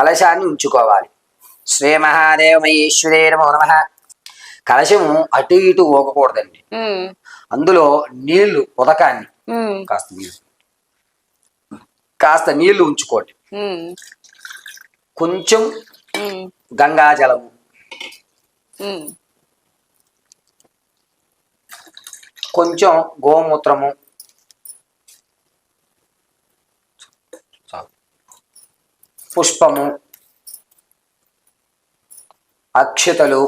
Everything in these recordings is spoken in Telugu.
కలశాన్ని ఉంచుకోవాలి. శ్రీ మహాదేవ మహేశ్వరే నమో నమ. కలశము అటు ఇటు ఊగకూడదండి. అందులో నీళ్ళు ఉదకాన్ని కాస్త నీళ్ళు కాస్త నీళ్ళు ఉంచుకోండి. కొంచెం గంగాజలము కొంచెం గోమూత్రము పుష్పము అక్షతలు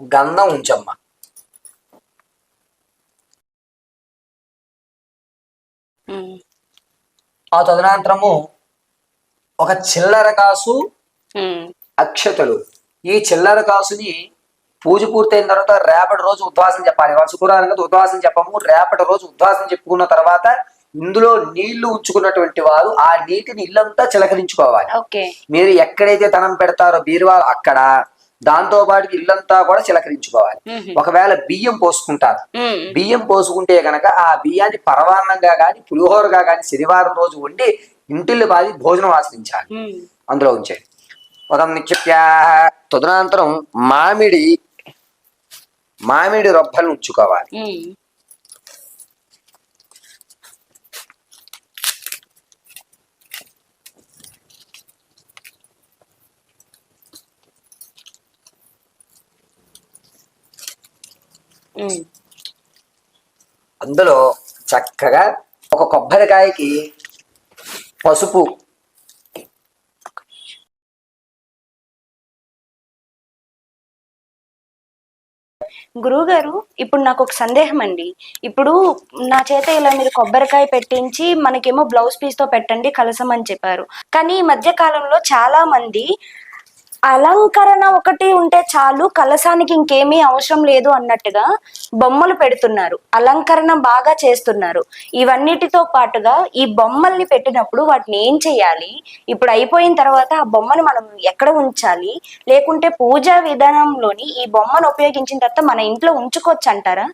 గంధం ఉంచమ్మ. ఆ తదనంతరము ఒక చిల్లర కాసు అక్షతలు. ఈ చిల్లర కాసుని పూజ పూర్తయిన తర్వాత రేపటి రోజు ఉద్వాసం చెప్పాలి. శుక్రవారం కదా ఉద్వాసం చెప్పము రేపటి రోజు ఉద్వాసం చెప్పుకున్న తర్వాత ఇందులో నీళ్ళు ఉంచుకున్నటువంటి వారు ఆ నీటిని ఇల్లంతా చిలకరించుకోవాలి. మీరు ఎక్కడైతే ధనం పెడతారో బీరువాలు అక్కడ దాంతో పాటు ఇల్లంతా కూడా చిలకరించుకోవాలి. ఒకవేళ బియ్యం పోసుకుంటారు. బియ్యం పోసుకుంటే గనక ఆ బియ్యాన్ని పరవాన్నంగా కానీ పులిహోరగా కానీ శనివారం రోజు వండి ఇంటిల్లి బాది భోజనం ఉమ్, అందులో ఉంచేది ఉదం నిత్యప్యా తదనంతరం మామిడి మామిడి రొబ్బలు ఉంచుకోవాలి. అందులో చక్కగా ఒక కొబ్బరికాయకి పసుపు. గురువుగారు ఇప్పుడు నాకు ఒక సందేహం అండి ఇప్పుడు నా చేత ఇలా మీరు కొబ్బరికాయ పెట్టించి మనకేమో బ్లౌజ్ పీస్తో పెట్టండి కలసం అని చెప్పారు. కానీ ఈ మధ్య కాలంలో చాలా మంది అలంకరణ ఒకటి ఉంటే చాలు కలసానికి ఇంకేమీ అవసరం లేదు అన్నట్టుగా బొమ్మలు పెడుతున్నారు. అలంకరణ బాగా చేస్తున్నారు. ఇవన్నిటితో పాటుగా ఈ బొమ్మల్ని పెట్టినప్పుడు వాటిని ఏం చేయాలి? ఇప్పుడు అయిపోయిన తర్వాత ఆ బొమ్మను మనం ఎక్కడ ఉంచాలి? లేకుంటే పూజా విధానంలోని ఈ బొమ్మను ఉపయోగించిన తర్వాత మన ఇంట్లో ఉంచుకోవచ్చు అంటారా